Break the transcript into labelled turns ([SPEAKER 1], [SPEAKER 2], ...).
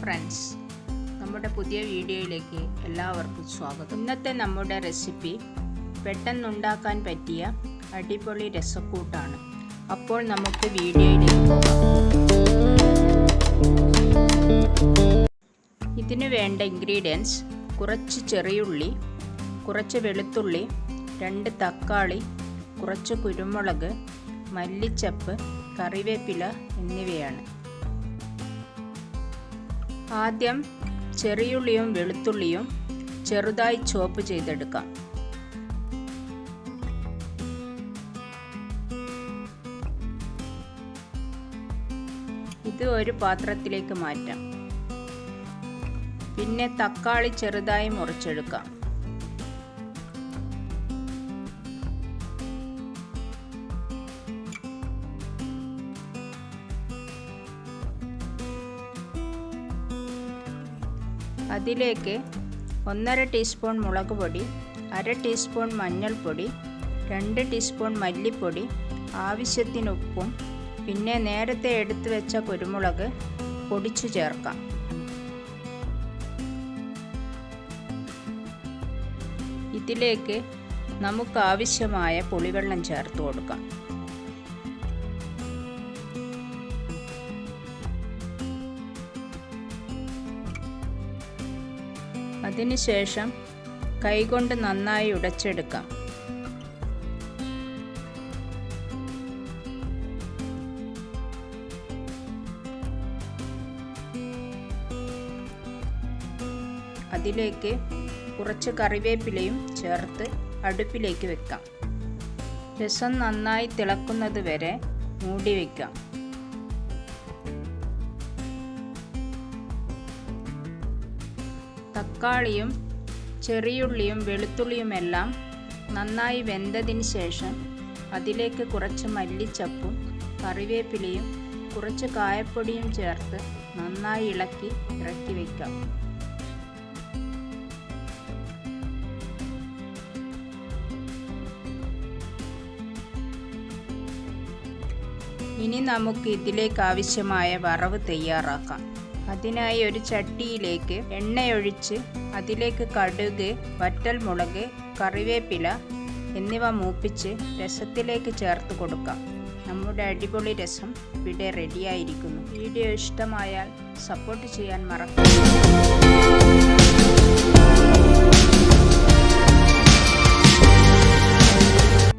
[SPEAKER 1] Friends നമ്മുടെ പുതിയ വീഡിയോയിലേക്ക് എല്ലാവർക്കും സ്വാഗതം. ഇന്നത്തെ നമ്മുടെ റെസിപ്പി പെട്ടെന്നുണ്ടാക്കാൻ പറ്റിയ അടിപൊളി രസക്കൂട്ടാണ്. അപ്പോൾ നമുക്ക് വീഡിയോയിലേക്ക് പോകാം. ഇതിന് വേണ്ട ഇൻഗ്രീഡിയൻസ് കുറച്ച് ചെറിയുള്ളി കുറച്ച് വെളുത്തുള്ളി രണ്ട് തക്കാളി കുറച്ച് കുരുമുളക് മല്ലിച്ചപ്പ് കറിവേപ്പില എന്നിവയാണ്. ആദ്യം ചെറിയുള്ളിയും വെളുത്തുള്ളിയും ചെറുതായി ചോപ്പ് ചെയ്തെടുക്കാം. ഇത് ഒരു പാത്രത്തിലേക്ക് മാറ്റാം. പിന്നെ തക്കാളി ചെറുതായി മുറിച്ചെടുക്കാം. അതിലേക്ക് ഒന്നര ടീസ്പൂൺ മുളക് പൊടി അര ടീസ്പൂൺ മഞ്ഞൾപ്പൊടി രണ്ട് ടീസ്പൂൺ മല്ലിപ്പൊടി ആവശ്യത്തിന് ഉപ്പും പിന്നെ നേരത്തെ എടുത്തു വെച്ച കുരുമുളക് പൊടിച്ചു ചേർക്കാം. ഇതിലേക്ക് നമുക്ക് ആവശ്യമായ പുളിവെള്ളം ചേർത്ത് കൊടുക്കാം. അതിനുശേഷം കൈകൊണ്ട് നന്നായി ഉടച്ചെടുക്കാം. അതിലേക്ക് കുറച്ച് കറിവേപ്പിലയും ചേർത്ത് അടുപ്പിലേക്ക് വെക്കാം. രസം നന്നായി തിളക്കുന്നത് വരെ മൂടി വയ്ക്കാം തക്കാളിയും ചെറിയുള്ളിയും വെളുത്തുള്ളിയുമെല്ലാം നന്നായി വെന്തതിന് ശേഷം അതിലേക്ക് കുറച്ച് മല്ലിച്ചപ്പും കറിവേപ്പിലയും കുറച്ച് കായപ്പൊടിയും ചേർത്ത് നന്നായി ഇളക്കി ഇറക്കി വയ്ക്കാം ഇനി നമുക്ക് ഇതിലേക്ക് ആവശ്യമായ വറവ് തയ്യാറാക്കാം. അതിനായി ഒരു ചട്ടിയിലേക്ക് എണ്ണയൊഴിച്ച് അതിലേക്ക് കടുക് വറ്റൽമുളക് കറിവേപ്പില എന്നിവ മൂപ്പിച്ച് രസത്തിലേക്ക് ചേർത്ത് കൊടുക്കാം. നമ്മുടെ അടിപൊളി രസം ഇവിടെ റെഡിയായിരിക്കുന്നു. വീഡിയോ ഇഷ്ടമായാൽ സപ്പോർട്ട് ചെയ്യാൻ മറക്കരുത്.